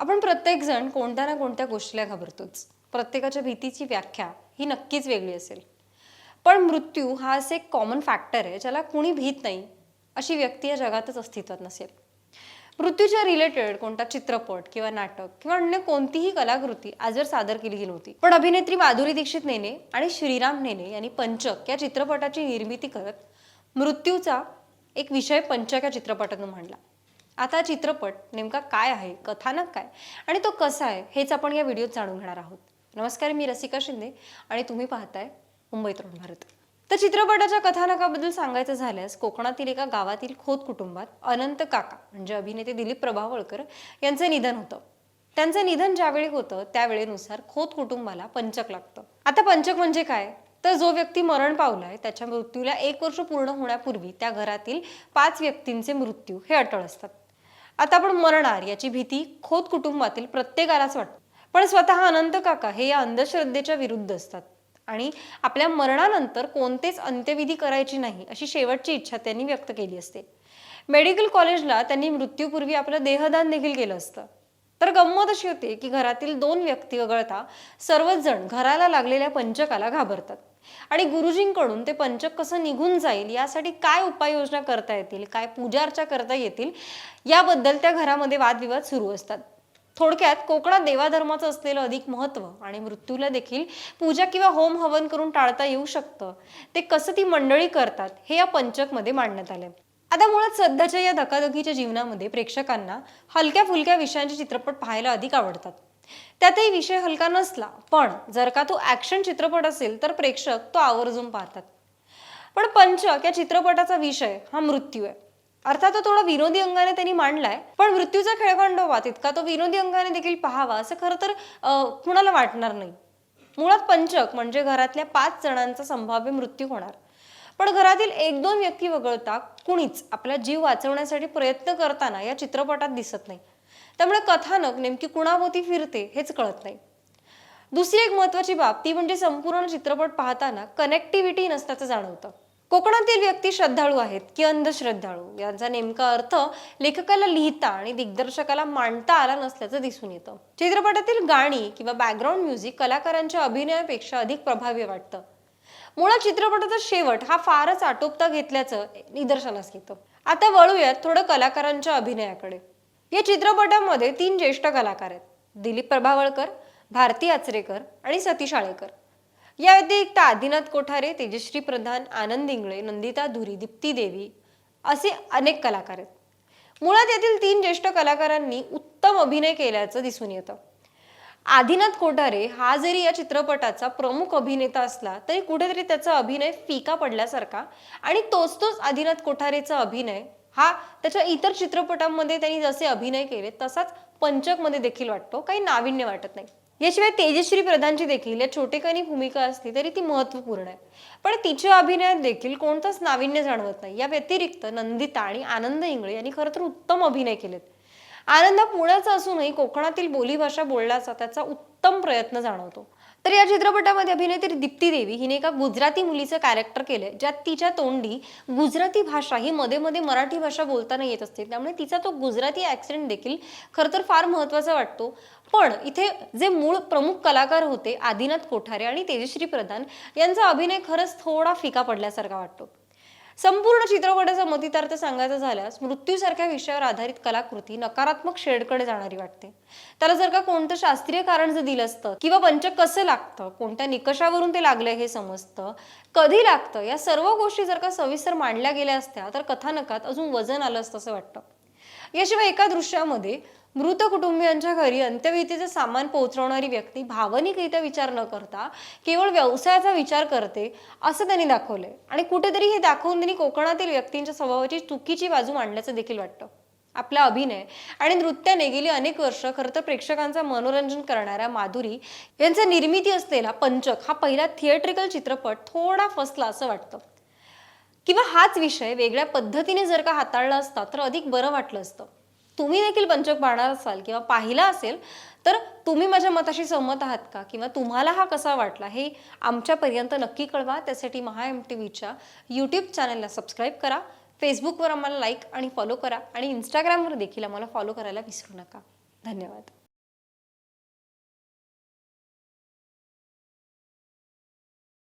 आपण प्रत्येकजण कोणत्या ना कोणत्या गोष्टीला घाबरतोच. प्रत्येकाच्या भीतीची व्याख्या ही नक्कीच वेगळी असेल. पण मृत्यू हा असे एक कॉमन फॅक्टर आहे ज्याला कुणी भीत नाही अशी व्यक्ती या जगातच अस्तित्वात नसेल. मृत्यूच्या रिलेटेड कोणता चित्रपट किंवा नाटक किंवा अन्य कोणतीही कलाकृती आजवर सादर केली गेली नव्हती पण अभिनेत्री माधुरी दीक्षित नेने आणि श्रीराम नेने यांनी पंचक या चित्रपटाची निर्मिती करत मृत्यूचा एक विषय पंचक या चित्रपटातून मांडला. आता चित्रपट नेमका काय आहे कथानक काय आणि तो कसा आहे हेच आपण या व्हिडिओत जाणून घेणार आहोत. नमस्कार मी रसिका शिंदे आणि तुम्ही पाहताय मुंबई तरुण भारत. तर चित्रपटाच्या कथानकाबद्दल सांगायचं झाल्यास कोकणातील एका गावातील खोत कुटुंबात अनंत काका म्हणजे अभिनेते दिलीप प्रभावळकर यांचं निधन होतं. त्यांचं निधन ज्यावेळी होतं त्यावेळेनुसार खोत कुटुंबाला पंचक लागतं. आता पंचक म्हणजे काय? तर जो व्यक्ती मरण पावलाय त्याच्या मृत्यूला एक वर्ष पूर्ण होण्यापूर्वी त्या घरातील पाच व्यक्तींचे मृत्यू हे अटळ असतात. आता आपण मरणार याची भीती खोत कुटुंबातील प्रत्येकालाच वाटते. पण स्वतः अनंत काका हे या अंधश्रद्धेच्या विरुद्ध असतात. आणि आपल्या मरणानंतर कोणतेच अंत्यविधी करायची नाही अशी शेवटची इच्छा त्यांनी व्यक्त केली असते. मेडिकल कॉलेजला त्यांनी मृत्यूपूर्वी आपलं देहदान देखील केलं असतं. तर गंमत अशी होते की घरातील दोन व्यक्ती वगळता सर्वच जण घराला लागलेल्या पंचकाला घाबरतात. आणि गुरुजींकडून ते पंचक कसं निघून जाईल यासाठी काय उपाययोजना करता येतील काय पूजा अर्चा करता येतील याबद्दल त्या घरामध्ये वादविवाद सुरू असतात. थोडक्यात कोकणात देवाधर्माचं असलेलं अधिक महत्त्व आणि मृत्यूला देखील पूजा किंवा होम हवन करून टाळता येऊ शकतं. ते कसं ती मंडळी करतात हे या पंचकमध्ये मांडण्यात आलंय. आता मुळात सध्याच्या या धकाधकीच्या जीवनामध्ये प्रेक्षकांना हलक्या फुलक्या विषयांचे चित्रपट पाहायला अधिक आवडतात. त्यातही विषय हलका नसला पण जर का तो ऍक्शन चित्रपट असेल तर प्रेक्षक तो आवर्जून पाहतात. पण पंचक या चित्रपटाचा विषय हा मृत्यू आहे. अर्थात तो थोडा विनोदी अंगाने त्यांनी मांडलाय पण मृत्यूचा खेळखंडोबा तितका तो विनोदी अंगाने देखील पाहावा असं खरं तर कुणाला वाटणार नाही. मुळात पंचक म्हणजे घरातल्या पाच जणांचा संभाव्य मृत्यू होणार. पण घरातील एक दोन व्यक्ती वगळता कुणीच आपला जीव वाचवण्यासाठी प्रयत्न करताना या चित्रपटात दिसत नाही. त्यामुळे कथानक नेमकी कुणाभोवती फिरते हेच कळत नाही. दुसरी एक महत्वाची बाब ती म्हणजे संपूर्ण चित्रपट पाहताना कनेक्टिव्हिटी नसल्याचं जाणवतं. कोकणातील व्यक्ती श्रद्धाळू आहेत की अंधश्रद्धाळू? यांचा नेमका अर्थ लेखकाला लिहिता आणि दिग्दर्शकाला मांडता आला नसल्याचं दिसून येतं. चित्रपटातील गाणी किंवा बॅकग्राऊंड म्युझिक कलाकारांच्या अभिनयापेक्षा अधिक प्रभावी वाटतं. मुळात चित्रपटाचा शेवट हा फारच आटोपता घेतल्याचं निदर्शनास येतं. आता वळूयात थोडं कलाकारांच्या अभिनयाकडे. या चित्रपटामध्ये तीन ज्येष्ठ कलाकार आहेत. दिलीप प्रभावळकर भारती आचरेकर आणि सतीश आळेकर. या व्यतिरिक्त आदिनाथ कोठारे तेजश्री प्रधान आनंद इंगळे नंदिता धुरी दीप्ती देवी असे अनेक कलाकार आहेत. मुळात यातील तीन ज्येष्ठ कलाकारांनी उत्तम अभिनय केल्याचं दिसून येतं. आदिनाथ कोठारे हा जरी या चित्रपटाचा प्रमुख अभिनेता असला तरी कुठेतरी त्याचा अभिनय फिका पडल्यासारखा आणि तोच तोच आदिनाथ कोठारेचा अभिनय हा त्याच्या इतर चित्रपटांमध्ये त्यांनी जसे अभिनय केले तसाच पंचकमध्ये देखील वाटतो. काही नाविन्य वाटत नाही. याशिवाय तेजश्री प्रधानची देखील या छोटेखानी भूमिका असली तरी ती महत्त्वपूर्ण आहे. पण तिच्या अभिनयात देखील कोणतंच नाविन्य जाणवत नाही. या व्यतिरिक्त नंदिता आणि आनंद इंगळे यांनी खरं तर उत्तम अभिनय केलेत. आनंद पुण्याचा असूनही कोकणातील बोलीभाषा बोलण्याचा त्याचा उत्तम प्रयत्न जाणवतो. तर या चित्रपटामध्ये अभिनेत्री दीप्ती देवी हिने एका गुजराती मुलीचं कॅरेक्टर केलंय ज्यात तिच्या तोंडी गुजराती भाषा ही मध्ये मध्ये मराठी भाषा बोलताना येत असते. त्यामुळे तिचा तो गुजराती ॲक्सिडेंट देखील खरं तर फार महत्त्वाचा वाटतो. पण इथे जे मूळ प्रमुख कलाकार होते आदिनाथ कोठारे आणि तेजश्री प्रधान यांचा अभिनय खरंच थोडा फिका पडल्यासारखा वाटतो. संपूर्ण चित्रपटाचा मतितार्थ सांगायचा झाल्यास मृत्यूसारख्या विषयावर आधारित कलाकृती नकारात्मक शेडकडे जाणारी वाटते. त्याला जर का कोणतं शास्त्रीय कारण जर दिलं असतं किंवा पंचक कसं लागतं कोणत्या निकषावरून ते लागलंय हे समजतं कधी लागतं या सर्व गोष्टी जर का सविस्तर मांडल्या गेल्या असत्या तर कथानकात अजून वजन आलं असतं असं वाटतं. याशिवाय एका दृश्यामध्ये मृत कुटुंबियांच्या घरी अंत्यविधीचे सामान पोहोचवणारी व्यक्ती भावनिकरित्या विचार न करता केवळ व्यवसायाचा विचार करते असं त्यांनी दाखवलंय. आणि कुठेतरी हे दाखवून त्यांनी कोकणातील व्यक्तींच्या स्वभावाची चुकीची बाजू मांडल्याचं देखील वाटतं. आपला अभिनय आणि नृत्याने गेली अनेक वर्ष खरं तर प्रेक्षकांचा मनोरंजन करणाऱ्या माधुरी यांचा निर्मिती असलेला पंचक हा पहिला थिएट्रिकल चित्रपट थोडा फसला असं वाटतं. किंवा हाच विषय वेगळ्या पद्धतीने जर का हाताळला असता तर अधिक बरं वाटलं असतं. तुम्ही देखील पंचक पाहणार असाल किंवा पाहिला असेल तर तुम्ही माझ्या मताशी सहमत आहात का? किंवा तुम्हाला हा कसा वाटला? हे आमच्यापर्यंत नक्की कळवा. त्यासाठी महा एम टी व्हीच्या यूट्यूब चॅनलला सबस्क्राईब करा. फेसबुकवर आम्हाला लाईक आणि फॉलो करा. आणि इंस्टाग्रामवर देखील आम्हाला फॉलो करायला विसरू नका. धन्यवाद.